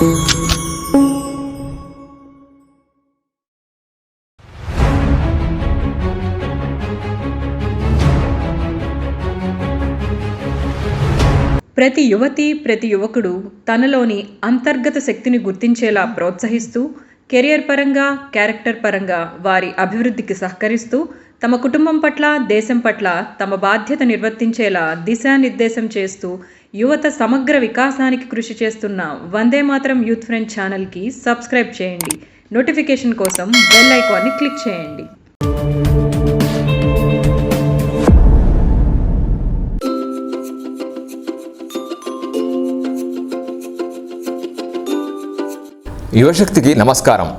ప్రతి యువతి ప్రతి యువకుడు తనలోని అంతర్గత శక్తిని గుర్తించేలా ప్రోత్సహిస్తూ కెరియర్ పరంగా క్యారెక్టర్ పరంగా వారి అభివృద్ధికి సహకరిస్తూ తమ కుటుంబం పట్ల దేశం పట్ల తమ బాధ్యత నిర్వర్తించేలా దిశానిర్దేశం చేస్తూ యువత సమగ్ర వికాసానికి కృషి చేస్తున్న వందే మాత్రం యూత్ ఫ్రెండ్ ఛానల్కి సబ్స్క్రైబ్ చేయండి. నోటిఫికేషన్ కోసం బెల్ ఐకాన్ని క్లిక్ చేయండి. యువశక్తికి నమస్కారం.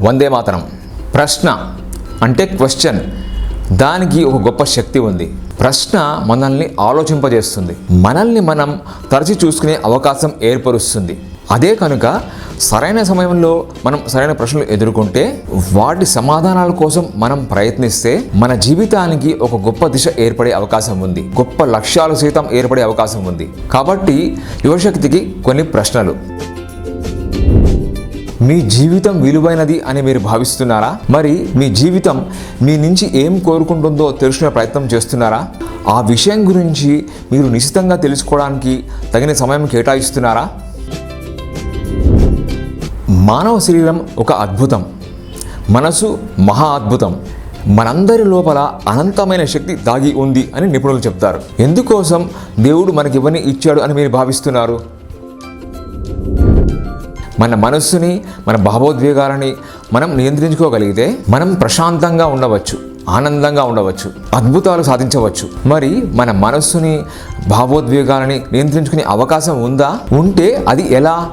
వందే మాతరం. ప్రశ్న అంటే క్వశ్చన్. దానికి ఒక గొప్ప శక్తి ఉంది. ప్రశ్న మనల్ని ఆలోచింపజేస్తుంది. మనల్ని మనం తరచి చూసుకునే అవకాశం ఏర్పరుస్తుంది. అదే కనుక సరైన సమయంలో మనం సరైన ప్రశ్నలు ఎదుర్కొంటే వాటి సమాధానాల కోసం మనం ప్రయత్నిస్తే మన జీవితానికి ఒక గొప్ప దిశ ఏర్పడే అవకాశం ఉంది. గొప్ప లక్ష్యాలు సైతం ఏర్పడే అవకాశం ఉంది. కాబట్టి యువశక్తికి కొన్ని ప్రశ్నలు. మీ జీవితం విలువైనది అని మీరు భావిస్తున్నారా? మరి మీ జీవితం మీ నుంచి ఏం కోరుకుంటుందో తెలుసుకునే ప్రయత్నం చేస్తున్నారా? ఆ విషయం గురించి మీరు నిశ్చితంగా తెలుసుకోవడానికి తగిన సమయం కేటాయిస్తున్నారా? మానవ శరీరం ఒక అద్భుతం. మనసు మహా అద్భుతం. మనందరి లోపల అనంతమైన శక్తి దాగి ఉంది అని నిపుణులు చెప్తారు. ఎందుకోసం దేవుడు మనకి ఇవన్నీ ఇచ్చాడు అని మీరు భావిస్తున్నారు? మన మనస్సుని మన భావోద్వేగాలని మనం నియంత్రించుకోగలిగితే మనం ప్రశాంతంగా ఉండవచ్చు ఆనందంగా ఉండవచ్చు అద్భుతాలు సాధించవచ్చు. మరి మన మనస్సుని భావోద్వేగాలని నియంత్రించుకునే అవకాశం ఉందా? ఉంటే అది ఎలా?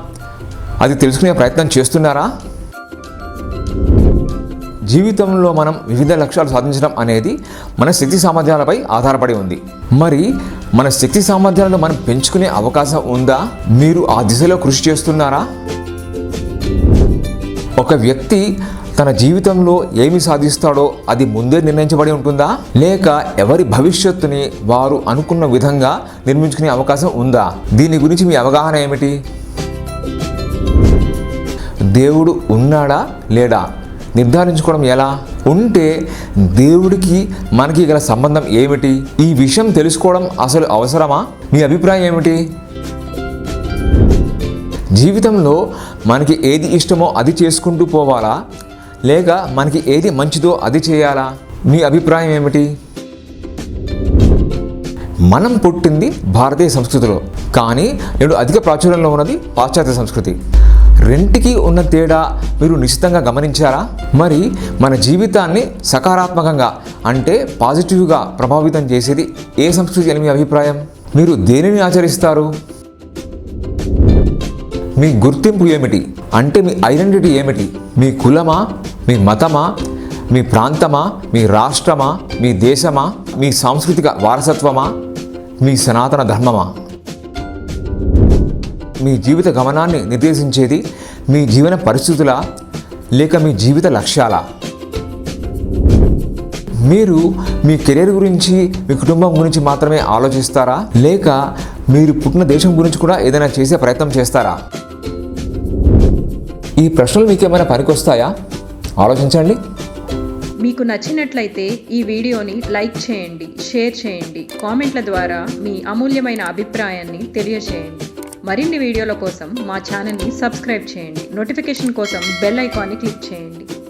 అది తెలుసుకునే ప్రయత్నం చేస్తున్నారా? జీవితంలో మనం వివిధ లక్ష్యాలు సాధించడం అనేది మన శక్తి సామర్థ్యాలపై ఆధారపడి ఉంది. మరి మన శక్తి సామర్థ్యాలను మనం పెంచుకునే అవకాశం ఉందా? మీరు ఆ దిశలో కృషి చేస్తున్నారా? ఒక వ్యక్తి తన జీవితంలో ఏమి సాధిస్తాడో అది ముందే నిర్ణయించబడి ఉంటుందా? లేక ఎవరి భవిష్యత్తుని వారు అనుకున్న విధంగా నిర్మించుకునే అవకాశం ఉందా? దీని గురించి మీ అవగాహన ఏమిటి? దేవుడు ఉన్నాడా లేడా? నిర్ధారించుకోవడం ఎలా? ఉంటే దేవుడికి మనకి గల సంబంధం ఏమిటి? ఈ విషయం తెలుసుకోవడం అసలు అవసరమా? మీ అభిప్రాయం ఏమిటి? జీవితంలో మనకి ఏది ఇష్టమో అది చేసుకుంటూ పోవాలా? లేక మనకి ఏది మంచిదో అది చేయాలా? మీ అభిప్రాయం ఏమిటి? మనం పుట్టింది భారతీయ సంస్కృతిలో కానీ నేడు అధిక ప్రాచుర్యంలో ఉన్నది పాశ్చాత్య సంస్కృతి. రెంటికి ఉన్న తేడా మీరు నిశ్చితంగా గమనించారా? మరి మన జీవితాన్ని సకారాత్మకంగా అంటే పాజిటివ్గా ప్రభావితం చేసేది ఏ సంస్కృతి అని మీ అభిప్రాయం? మీరు దేనిని ఆచరిస్తారు? మీ గుర్తింపు ఏమిటి? అంటే మీ ఐడెంటిటీ ఏమిటి? మీ కులమా? మీ మతమా? మీ ప్రాంతమా? మీ రాష్ట్రమా? మీ దేశమా? మీ సాంస్కృతిక వారసత్వమా? మీ సనాతన ధర్మమా? మీ జీవిత గమనాన్ని నిర్దేశించేది మీ జీవన పరిస్థితుల లేక మీ జీవిత లక్ష్యాల? మీరు మీ కెరీర్ గురించి మీ కుటుంబం గురించి మాత్రమే ఆలోచిస్తారా? లేక మీరు పుట్టిన దేశం గురించి కూడా ఏదైనా చేసే ప్రయత్నం చేస్తారా? ఈ ప్రశ్నలు మీకు ఏమైనా పనికొస్తాయా? ఆలోచించండి. మీకు నచ్చినట్లయితే ఈ వీడియోని లైక్ చేయండి షేర్ చేయండి కామెంట్ల ద్వారా మీ అమూల్యమైన అభిప్రాయాన్ని తెలియజేయండి మరిన్ని వీడియోల కోసం మా ఛానల్ని సబ్స్క్రైబ్ చేయండి. నోటిఫికేషన్ కోసం బెల్ ఐకాన్ని క్లిక్ చేయండి.